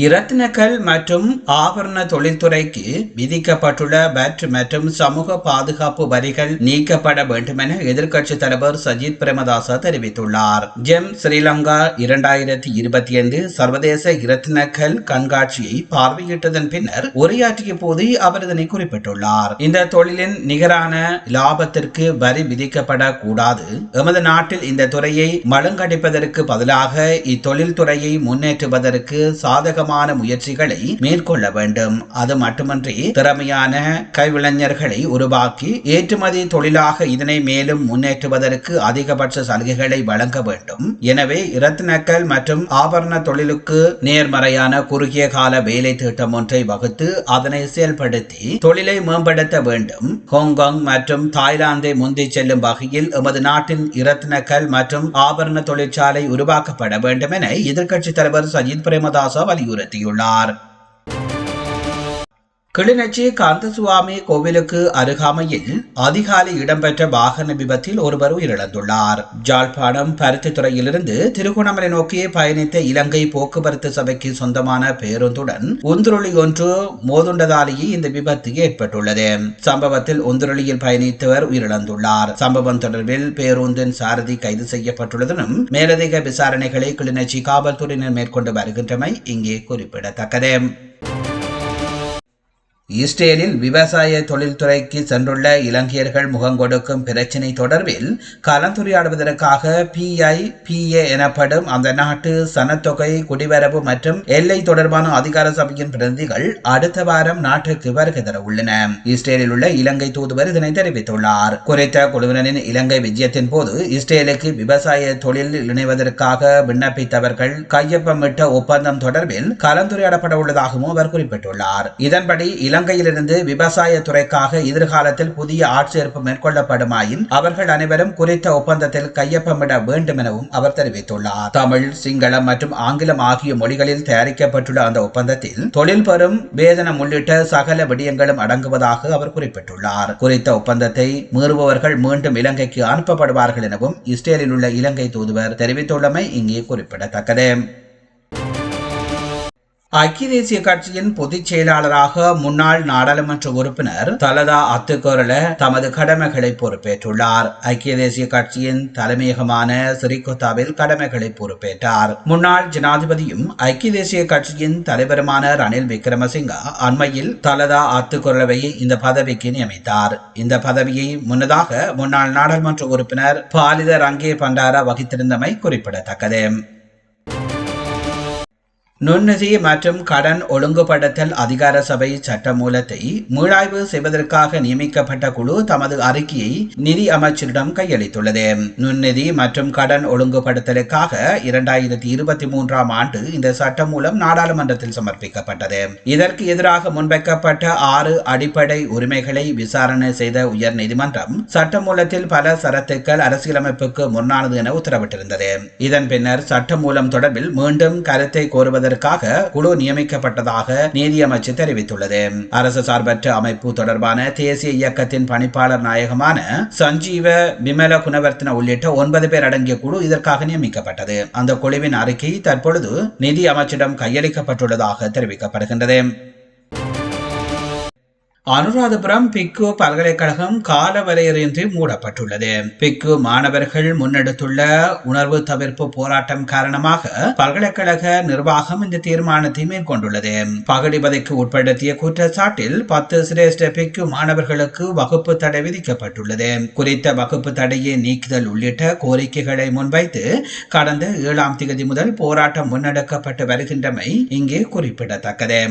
இரத்தினக்கல் மற்றும் ஆபரண தொழில்துறைக்கு விதிக்கப்பட்டுள்ள பட் மற்றும் சமூக பாதுகாப்பு வரிகள் நீக்கப்பட வேண்டுமென எதிர்க்கட்சி தலைவர் சஜித் பிரேமதாச தெரிவித்துள்ளார். ஜெம் ஸ்ரீலங்கா இரண்டாயிரத்தி இருபத்தி ஐந்து சர்வதேச இரத்தினக்கல் கண்காட்சியை பார்வையிட்டதன் பின்னர் உரையாற்றிய போது அவர் இதனை குறிப்பிட்டுள்ளார். இந்த தொழிலின் நிகரான லாபத்திற்கு வரி விதிக்கப்படக்கூடாது. எமது நாட்டில் இந்த துறையை மழுங்கடிப்பதற்கு பதிலாக இத்தொழில் துறையை முன்னேற்றுவதற்கு சாதக சாதகமான முயற்சிகளை மேற்கொள்ள வேண்டும். அது மட்டுமன்றி திறமையான கைவிளைஞர்களை உருவாக்கி ஏற்றுமதி தொழிலாக இதனை மேலும் முன்னேற்றுவதற்கு அதிகபட்ச சலுகைகளை வழங்க வேண்டும். எனவே இரத்தினக்கல் மற்றும் ஆபரண தொழிலுக்கு நேர்மறையான குறுகிய கால வேலை திட்டம் ஒன்றை வகுத்து அதனை செயல்படுத்தி தொழிலை மேம்படுத்த வேண்டும். ஹாங்காங் மற்றும் தாய்லாந்தை முந்தி செல்லும் வகையில் எமது நாட்டின் இரத்தினக்கல் மற்றும் ஆபரண தொழிற்சாலை உருவாக்கப்பட வேண்டும் என எதிர்க்கட்சித் தலைவர் சஜித் பிரேமதாச வலியுறுத்தினார் வலியுறுத்தியுள்ளார் கிளிநொச்சி கந்தசுவாமி கோவிலுக்கு அருகாமையில் அதிகாலை இடம்பெற்ற வாகன விபத்தில் ஒருவர் உயிரிழந்துள்ளார். ஜாழ்ப்பாணம் பருத்தித்துறையிலிருந்து திருகோணமலை நோக்கி பயணித்த இலங்கை போக்குவரத்து சபைக்கு சொந்தமான பேருந்துடன் உந்துருளி ஒன்று மோதுண்டதாலேயே இந்த விபத்து ஏற்பட்டுள்ளது. சம்பவத்தில் உந்துருளியில் பயணித்தவர் உயிரிழந்துள்ளார். சம்பவம் தொடர்பில் பேருந்தின் சாரதி கைது செய்யப்பட்டுள்ளதுடன் மேலதிக விசாரணைகளை கிளிநொச்சி காவல்துறையினர் மேற்கொண்டு வருகின்றமை இங்கே குறிப்பிடத்தக்கது. இஸ்ரேலில் விவசாய தொழில்துறைக்கு சென்றுள்ள இலங்கையர்கள் முகம் கொடுக்கும் பிரச்சினை தொடர்பில் கலந்துரையாடுவதற்காக பிஐ பிஏ எனப்படும் அந்த நாட்டு சனத்தொகை குடிவரவு மற்றும் எல்லை தொடர்பான அதிகார சபையின் பிரதிநிதிகள் அடுத்த வாரம் நாட்டுக்கு வருகை தர உள்ளன. இஸ்ரேலில் உள்ள இலங்கை தூதுவர் இதனை தெரிவித்துள்ளார். குறித்த குழுவினரின் இலங்கை விஜயத்தின் போது இஸ்ரேலுக்கு விவசாய தொழிலில் இணைவதற்காக விண்ணப்பித்தவர்கள் கையொப்பமிட்ட ஒப்பந்தம் தொடர்பில் கலந்துரையாடப்பட உள்ளதாகவும் அவர் குறிப்பிட்டுள்ளார். இதன்படி இலங்கை இலங்கையிலிருந்து விவசாய துறைக்காக எதிர்காலத்தில் புதிய ஆட்சேர்ப்பு மேற்கொள்ளப்படுமாயின் அவர்கள் அனைவரும் குறித்த ஒப்பந்தத்தில் கையொப்பமிட வேண்டும் எனவும் அவர் தெரிவித்துள்ளார். தமிழ் சிங்களம் மற்றும் ஆங்கிலம் ஆகிய மொழிகளில் தயாரிக்கப்பட்டுள்ள அந்த ஒப்பந்தத்தில் தொழில் பெறும் வேதனம் உள்ளிட்ட சகல விடயங்களும் அடங்குவதாக அவர் குறிப்பிட்டுள்ளார். குறித்த ஒப்பந்தத்தை மீறுபவர்கள் மீண்டும் இலங்கைக்கு அனுப்பப்படுவார்கள் எனவும் இஸ்ரேலில் உள்ள இலங்கை தூதுவர் தெரிவித்துள்ளமை இங்கே குறிப்பிடத்தக்கது. ஐக்கிய தேசிய கட்சியின் பொதுச் செயலாளராக முன்னாள் நாடாளுமன்ற உறுப்பினர் தலதா அத்துக்கோரல தமது கடமைகளை பொறுப்பேற்றுள்ளார். ஐக்கிய தேசிய கட்சியின் தலைமையகமான சிறிகொத்தாவில் கடமைகளை பொறுப்பேற்றார். முன்னாள் ஜனாதிபதியும் ஐக்கிய தேசிய கட்சியின் தலைவருமான ரணில் விக்ரமசிங்கா அண்மையில் தலதா அத்துக்கோரலவை இந்த பதவிக்கு நியமித்தார். இந்த பதவியை முன்னதாக முன்னாள் நாடாளுமன்ற உறுப்பினர் பாலித ரங்கே பண்டாரா வகித்திருந்தமை குறிப்பிடத்தக்கது. நுண்ணிதி மற்றும் கடன் ஒழுங்குபடுத்தல் அதிகார சபை சட்டமூலத்தை மீளாய்வு செய்வதற்காக நியமிக்கப்பட்ட குழு தமது அறிக்கையை நிதி அமைச்சரிடம் கையளித்துள்ளது. நுண்ணிதி மற்றும் கடன் ஒழுங்குபடுத்தலுக்காக இரண்டாயிரத்தி இருபத்தி மூன்றாம் ஆண்டு இந்த சட்டம் மூலம் நாடாளுமன்றத்தில் சமர்ப்பிக்கப்பட்டது. இதற்கு எதிராக முன்வைக்கப்பட்ட ஆறு அடிப்படை உரிமைகளை விசாரணை செய்த உயர் நீதிமன்றம் சட்ட மூலத்தில் பல சரத்துக்கள் அரசியலமைப்புக்கு முன்னானது என உத்தரவிட்டிருந்தது. இதன் பின்னர் சட்ட மூலம் தொடர்பில் மீண்டும் கருத்தை கோருவதற்கு செய்வதற்காக குழு நியமிக்கப்பட்டதாக நீதியமைச்சு தெரிவித்துள்ளது. அரசு சார்பற்ற அமைப்பு தொடர்பான தேசிய இயக்கத்தின் பணிப்பாளர் நாயகமான சஞ்சீவ விமல குணவர்த்தன உள்ளிட்ட ஒன்பது பேர் அடங்கிய குழு இதற்காக நியமிக்கப்பட்டது. அந்த குழுவின் அறிக்கை தற்பொழுது நிதி அமைச்சிடம் கையளிக்கப்பட்டுள்ளதாக தெரிவிக்கப்படுகின்றது. அனுராதபுரம் பிக்கு பல்கலைக்கழகம் கால வரையறையின்றி மூடப்பட்டுள்ளது. பிக்கு மாணவர்கள் முன்னெடுத்துள்ள உணர்வு தவிர்ப்பு போராட்டம் காரணமாக பல்கலைக்கழக நிர்வாகம் இந்த தீர்மானத்தை மேற்கொண்டுள்ளது. பகடிபதைக்கு உட்படுத்திய குற்றச்சாட்டில் பத்து சிரேஷ்ட பிக்கு மாணவர்களுக்கு வகுப்பு தடை விதிக்கப்பட்டுள்ளது. குறித்த வகுப்பு தடையை நீக்குதல் உள்ளிட்ட கோரிக்கைகளை முன்வைத்து கடந்த ஏழாம் தேதி முதல் போராட்டம் முன்னெடுக்கப்பட்டு வருகின்றமை இங்கே குறிப்பிடத்தக்கது.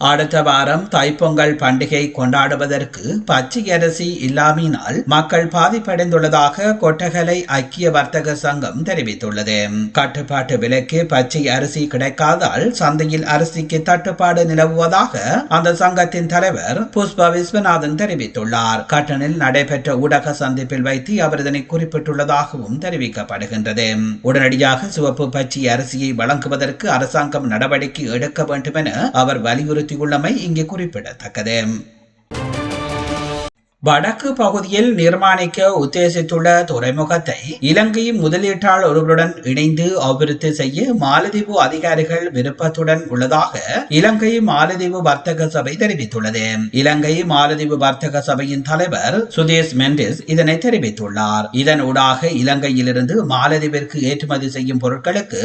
அடுத்த வாரம் தைப்பொங்கல் பண்டிகை கொண்டாடுவதற்கு பச்சை அரிசி இல்லாமையினால் மக்கள் பாதிப்படைந்துள்ளதாக கொட்டகலை ஐக்கிய வர்த்தக சங்கம் தெரிவித்துள்ளது. கட்டுப்பாட்டு விலைக்கு பச்சை அரிசி கிடைக்காதால் சந்தையில் அரிசிக்கு தட்டுப்பாடு நிலவுவதாக அந்த சங்கத்தின் தலைவர் புஷ்ப விஸ்வநாதன் தெரிவித்துள்ளார். கட்டணில் நடைபெற்ற ஊடக சந்திப்பில் வைத்து அவர் இதனை குறிப்பிட்டுள்ளதாகவும் தெரிவிக்கப்படுகின்றது. உடனடியாக சிவப்பு பச்சை அரிசியை வழங்குவதற்கு அரசாங்கம் நடவடிக்கை எடுக்க வேண்டும் என அவர் வலியுறுத்தி வலியுறுத்தியுள்ளமை இங்கே குறிப்பிடத்தக்கது. வடக்கு பகுதியில் நிர்மாணிக்க உத்தேசித்துள்ள துறைமுகத்தை இலங்கை முதலீட்டாளர்களுடன் ஒருவருடன் இணைந்து அபிவிருத்தி செய்ய மாலதீவு அதிகாரிகள் விருப்பத்துடன் உள்ளதாக இலங்கை மாலதீவு வர்த்தக சபை தெரிவித்துள்ளது. இலங்கை மாலதீவு வர்த்தக சபையின் தலைவர் சுதேஷ் மெண்டிஸ் இதனை தெரிவித்துள்ளார். இதன் ஊடாக இலங்கையிலிருந்து மாலதீவிற்கு ஏற்றுமதி செய்யும் பொருட்களுக்கு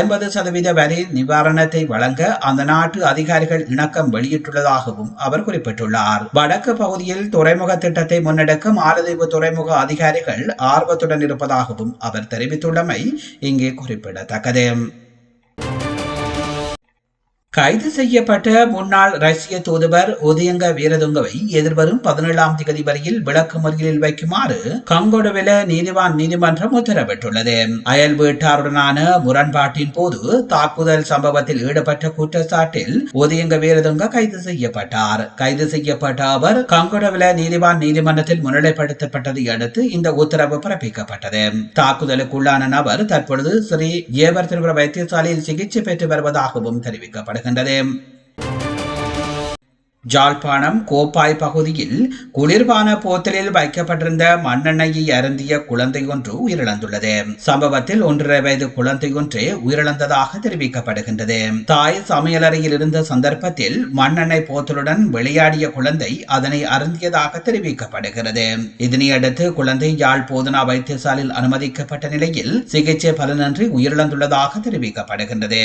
ஐம்பது சதவீத வரி நிவாரணத்தை வழங்க அந்த நாட்டு அதிகாரிகள் இணக்கம் வெளியிட்டுள்ளதாகவும் அவர் குறிப்பிட்டுள்ளார். வடக்கு பகுதியில் துறைமுக திட்டத்தை முன்னெடுக்க மாலதீவு துறைமுக அதிகாரிகள் ஆர்வத்துடன் இருப்பதாகவும் அவர் தெரிவித்துள்ளமை இங்கே குறிப்பிடத்தக்கது. கைது செய்யப்பட்ட முன்னாள் ரஷ்ய தூதுவர் உதயங்க வீரதுங்கவை எதிர்வரும் பதினேழாம் தேதி வரையில் விளக்கு முறையில் வைக்குமாறு கங்கொடுவில நீதிவான் நீதிமன்றம் உத்தரவிட்டுள்ளது. அயல் வீட்டாருடனான முரண்பாட்டின் போது தாக்குதல் சம்பவத்தில் ஈடுபட்ட குற்றச்சாட்டில் உதயங்க வீரதுங்க கைது செய்யப்பட்டார். கைது செய்யப்பட்ட அவர் கங்கொடவில நீதிவான் நீதிமன்றத்தில் முன்னிலைப்படுத்தப்பட்டதை அடுத்து இந்த உத்தரவு பிறப்பிக்கப்பட்டது. தாக்குதலுக்குள்ளான நபர் தற்பொழுது ஸ்ரீ ஏவர் திருவிழா வைத்தியசாலையில் சிகிச்சை பெற்று வருவதாகவும் தெரிவிக்கப்படுகிறது. வருகின்றது ஜாழ்ப்பாணம் கோப்பாய் பகுதியில் குளிர்பான போத்தலில் வைக்கப்பட்டிருந்த மண்ணெண்ணெயை அருந்திய குழந்தை ஒன்று உயிரிழந்துள்ளது. சம்பவத்தில் ஒன்றரை வயது குழந்தை ஒன்று உயிரிழந்ததாக தெரிவிக்கப்படுகின்றது. தாய் சமையலறையில் இருந்த சந்தர்ப்பத்தில் மண்ணெண்ணெய் போத்தலுடன் விளையாடிய குழந்தை அதனை அருந்தியதாக தெரிவிக்கப்படுகிறது. இதனையடுத்து குழந்தை யாழ் போதனா வைத்தியசாலையில் அனுமதிக்கப்பட்ட நிலையில் சிகிச்சை பலனின்றி உயிரிழந்துள்ளதாக தெரிவிக்கப்படுகின்றது.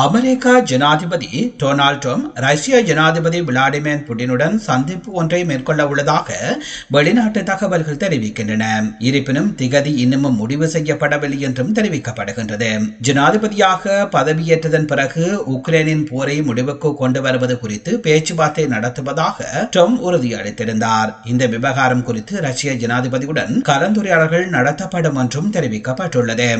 அமெரிக்கா ஜனாதிபதி டொனால்ட் ட்ரம்ப் ரஷ்ய ஜனாதிபதி விளாடிமிர் புட்டினுடன் சந்திப்பு ஒன்றை மேற்கொள்ள உள்ளதாக வெளிநாட்டு தகவல்கள் தெரிவிக்கின்றன. இருப்பினும் திகதி இன்னமும் முடிவு செய்யப்படவில்லை என்றும் தெரிவிக்கப்படுகின்றது. ஜனாதிபதியாக பதவியேற்றதன் பிறகு உக்ரைனின் போரை முடிவுக்கு கொண்டு வருவது குறித்து பேச்சுவார்த்தை நடத்துவதாக ட்ரம்ப் உறுதியளித்திருந்தார். இந்த விவகாரம் குறித்து ரஷ்ய ஜனாதிபதியுடன் கலந்துரையாடல்கள் நடத்தப்படும் என்றும் தெரிவிக்கப்பட்டுள்ளது.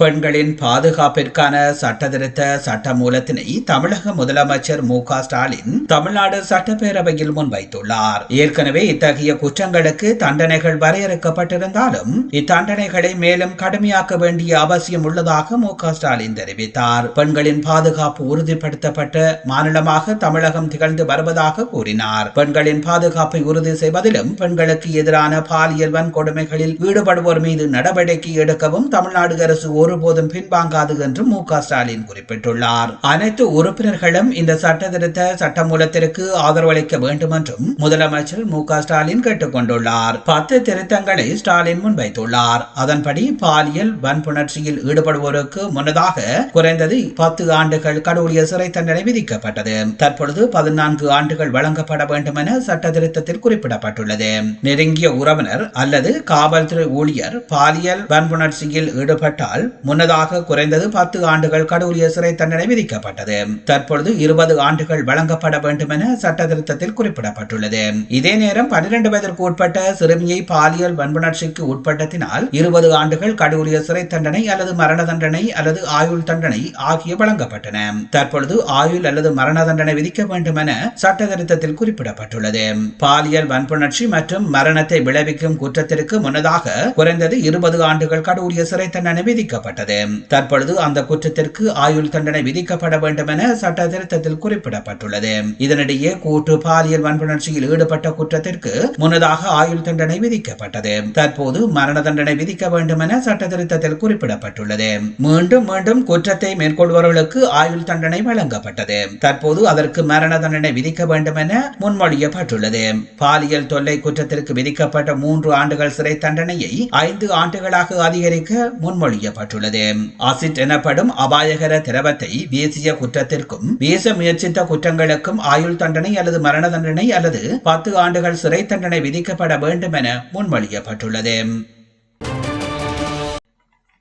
பெண்களின் பாதுகாப்பிற்கான சட்டத்திருத்த சட்ட மூலத்தினை தமிழக முதலமைச்சர் மு ஸ்டாலின் தமிழ்நாடு சட்டப்பேரவையில் முன்வைத்துள்ளார். ஏற்கனவே இத்தகைய குற்றங்களுக்கு தண்டனைகள் வரையறுக்கப்பட்டிருந்தாலும் இத்தண்டனைகளை மேலும் கடுமையாக்க வேண்டிய அவசியம் உள்ளதாக மு ஸ்டாலின் தெரிவித்தார். பெண்களின் பாதுகாப்பு உறுதிப்படுத்தப்பட்ட மாநிலமாக தமிழகம் திகழ்ந்து வருவதாக கூறினார். பெண்களின் பாதுகாப்பை உறுதி செய்வதிலும் பெண்களுக்கு எதிரான பாலியல் வன்கொடுமைகளில் ஈடுபடுவோர் மீது நடவடிக்கை எடுக்கவும் தமிழ்நாடு அரசு ஒருபோதும் பின்வாங்காது என்று மு ஸ்டாலின் குறிப்பிட்டுள்ளார். அனைத்து உறுப்பினர்களும் இந்த சட்ட திருத்த சட்டமூலத்திற்கு ஆதரவளிக்க வேண்டும் என்றும் முதலமைச்சர் மு ஸ்டாலின் கேட்டுக்கொண்டுள்ளார் பத்து திருத்தங்களை ஸ்டாலின் முன்வைத்துள்ளார். அதன்படி பாலியல் வன்புணர்ச்சியில் ஈடுபடுவோருக்கு முன்னதாக குறைந்தது பத்து ஆண்டுகள் கடவுளிய சிறை தண்டனை விதிக்கப்பட்டது. தற்பொழுது பதினான்கு ஆண்டுகள் வழங்கப்பட வேண்டும் என சட்ட திருத்தத்தில் குறிப்பிடப்பட்டுள்ளது. நெருங்கிய உறவினர் அல்லது காவல்துறை ஊழியர் பாலியல் வன்புணர்ச்சியில் ஈடுபட்டால் முன்னதாக குறைந்தது பத்து ஆண்டுகள் கடூரிய சிறை தண்டனை விதிக்கப்பட்டது. தற்பொழுது இருபது ஆண்டுகள் வழங்கப்பட வேண்டும் என சட்ட திருத்தத்தில் குறிப்பிடப்பட்டுள்ளது. இதே நேரம் பன்னிரண்டு வயதிற்கு உட்பட்ட சிறுமியை பாலியல் வன்புணர்ச்சிக்கு உட்பட்டத்தினால் இருபது ஆண்டுகள் கடூரிய சிறை தண்டனை அல்லது மரண தண்டனை அல்லது ஆயுள் தண்டனை ஆகிய வழங்கப்பட்டன. தற்பொழுது ஆயுள் அல்லது மரண தண்டனை விதிக்க வேண்டும் என சட்ட திருத்தத்தில் குறிப்பிடப்பட்டுள்ளது. பாலியல் வன்புணர்ச்சி மற்றும் மரணத்தை விளைவிக்கும் குற்றத்திற்கு முன்னதாக குறைந்தது இருபது ஆண்டுகள் கடூரிய சிறை தண்டனை விதிக்கப்பட்டது விதிக்கப்பட்டது தற்பொழுது அந்த குற்றத்திற்கு ஆயுள் தண்டனை விதிக்கப்பட வேண்டும் என சட்ட திருத்தத்தில் குறிப்பிடப்பட்டுள்ளது. இதனிடையே கூட்டு பாலியல் வன்புணர்ச்சியில் ஈடுபட்ட குற்றத்திற்கு முன்னதாக ஆயுள் தண்டனை விதிக்கப்பட்டது. தற்போது மரண தண்டனை விதிக்க வேண்டும் என சட்ட திருத்தத்தில் குறிப்பிடப்பட்டுள்ளது. மீண்டும் மீண்டும் குற்றத்தை மேற்கொள்பவர்களுக்கு ஆயுள் தண்டனை வழங்கப்பட்டது. தற்போது அதற்கு மரண தண்டனை விதிக்க வேண்டும் என முன்மொழியப்பட்டுள்ளது. பாலியல் தொல்லை குற்றத்திற்கு விதிக்கப்பட்ட மூன்று ஆண்டுகள் சிறை தண்டனையை ஐந்து ஆண்டுகளாக அதிகரிக்க முன்மொழியப்பட்டுள்ளது. குறிப்பிடப்பட்டுள்ளது ஆசிட் எனப்படும் அபாயகர திரவத்தை வீசிய குற்றத்திற்கும் வீச முயற்சித்த குற்றங்களுக்கும் ஆயுள் தண்டனை அல்லது மரண தண்டனை அல்லது பத்து ஆண்டுகள் சிறை தண்டனை விதிக்கப்பட வேண்டும் என முன்மொழியப்பட்டுள்ளது.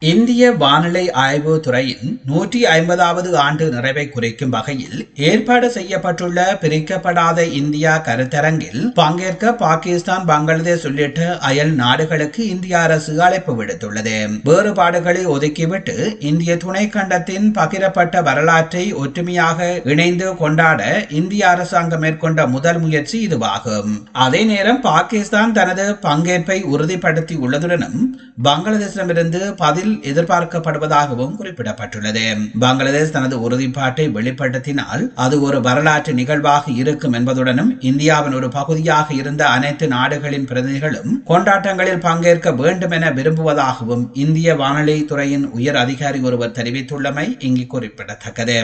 இந்திய வானிலை ஆய்வு துறையின் நூற்றி ஐம்பதாவது ஆண்டு நிறைவை குறிக்கும் வகையில் ஏற்பாடு செய்யப்பட்டுள்ள பிரிக்கப்படாத இந்தியா கருத்தரங்கில் பங்கேற்க பாகிஸ்தான் பங்களாதேஷ் உள்ளிட்ட அயல் நாடுகளுக்கு இந்திய அரசு அழைப்பு விடுத்துள்ளது. வேறுபாடுகளை ஒதுக்கிவிட்டு இந்திய துணை கண்டத்தின் பகிரப்பட்ட வரலாற்றை ஒற்றுமையாக இணைந்து கொண்டாட இந்திய அரசாங்கம் மேற்கொண்ட முதல் முயற்சி இதுவாகும். அதே நேரம் பாகிஸ்தான் தனது பங்கேற்பை உறுதிப்படுத்தி உள்ளதுடனும் பங்களாதேஷிடமிருந்து பதில் எதிர்பார்க்கப்படுவதாகவும் குறிப்பிடப்பட்டுள்ளது. பங்களாதேஷ் தனது உறுதிப்பாட்டை வெளிப்படுத்தினால் அது ஒரு வரலாற்று நிகழ்வாக இருக்கும் என்பதுடனும் இந்தியாவின் ஒரு பகுதியாக இருந்த அனைத்து நாடுகளின் பிரதிநிதிகளும் கொண்டாட்டங்களில் பங்கேற்க வேண்டும் என விரும்புவதாகவும் இந்திய வானொலி துறையின் உயர் அதிகாரி ஒருவர் தெரிவித்துள்ளமை இங்கு குறிப்பிடத்தக்கது.